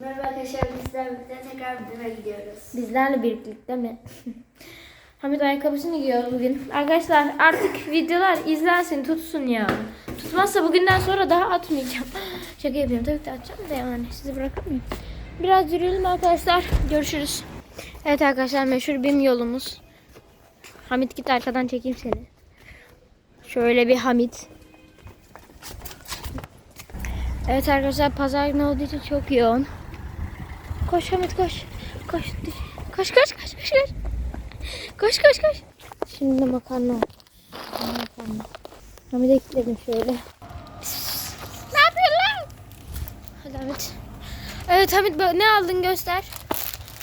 Merhaba arkadaşlar bizler birlikte tekrar videoya gidiyoruz. Bizlerle birlikte mi? Hamit ayakkabısını giyiyor bugün. Arkadaşlar artık videolar izlensin tutsun ya. Tutmazsa bugünden sonra daha atmayacağım. Şaka yapıyorum tabii ki atacağım da yani sizi bırakamayayım. Biraz yürüyelim arkadaşlar. Görüşürüz. Evet arkadaşlar meşhur BİM yolumuz. Hamit git arkadan çekeyim seni. Şöyle bir Hamit. Evet arkadaşlar pazar günü olduğu için çok yoğun. Koş Hamit koş. Koş. Koş koş koş koş koş. Koş koş koş. Şimdi de makarna. Makarna. Hamit'e kilitledim şöyle. Ne yapıyorsun? Hadi Hamit. Evet Hamit ne aldın göster.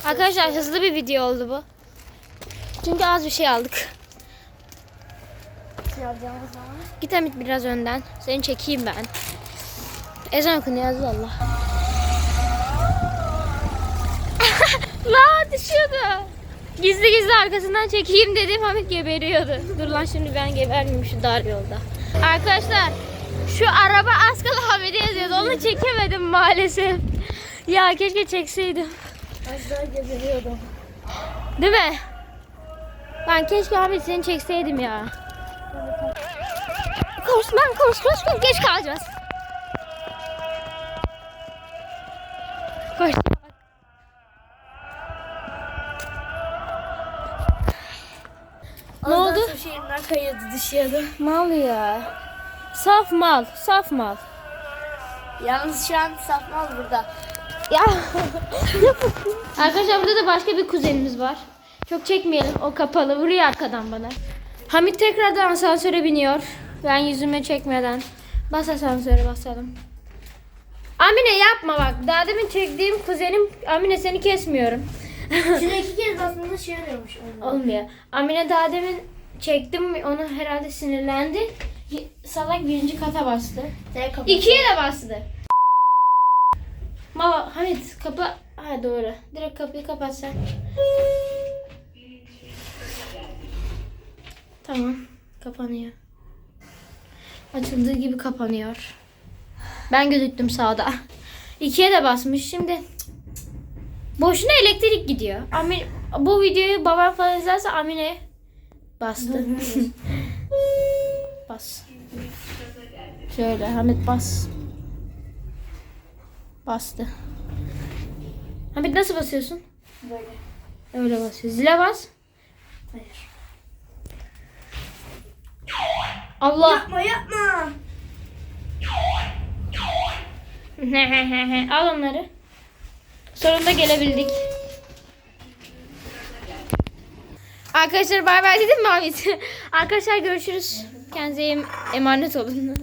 Arkadaşlar hızlı bir video oldu bu. Çünkü az bir şey aldık. Git Hamit biraz önden. Seni çekeyim ben. Ezan okunuyor Aziz Allah. La düşüyordu. Gizli gizli arkasından çekeyim dedim Hamit geberiyordu. Dur lan şimdi ben gebermeyeyim şu dar yolda. Arkadaşlar şu araba az kala Hamit'e yazıyordu. Onu çekemedim maalesef. Ya keşke çekseydim. Az daha geberiyordum. Değil mi? Ben keşke Hamit seni çekseydim ya. Koş lan koş koş koş geç kalacağız. Koş. Ne oldu? Su şehrinden kayıyordu düşüyordu. Mal ya. Saf mal, saf mal. Yalnız şu an sapmaz burada. Ya. Arkadaşlar burada da başka bir kuzenimiz var. Çok çekmeyelim. O kapalı. Vuruyor arkadan bana. Hamit tekrardan asansöre biniyor. Ben yüzüme çekmeden. Bas asansöre basalım. Amine yapma bak. Daha demin çektiğim kuzenim Amine seni kesmiyorum. Şurada iki kez bastığında şey oluyormuş. Olmuyor. Amine daha demin çektim onu herhalde sinirlendi. Salak birinci kata bastı. Sen kapat. İkiye de bastı. Mama Hamit kapı ha doğru. Direkt kapıyı kapatsan. Tamam. Kapanıyor. Açıldığı gibi kapanıyor. Ben gözüktüm sağda. İkiye de basmış. Şimdi boşuna elektrik gidiyor. Amin bu videoyu babam falan izlerse Amine bastı. Bas. Şöyle Hamit bas. Bastı. Hamit nasıl basıyorsun? Böyle. Öyle basıyor. Zile bas. Hayır. Allah. Yapma yapma. Al onları. Sonunda gelebildik. Arkadaşlar bay bay dedim mi Hamit? Arkadaşlar görüşürüz. Kendinize em- emanet olun.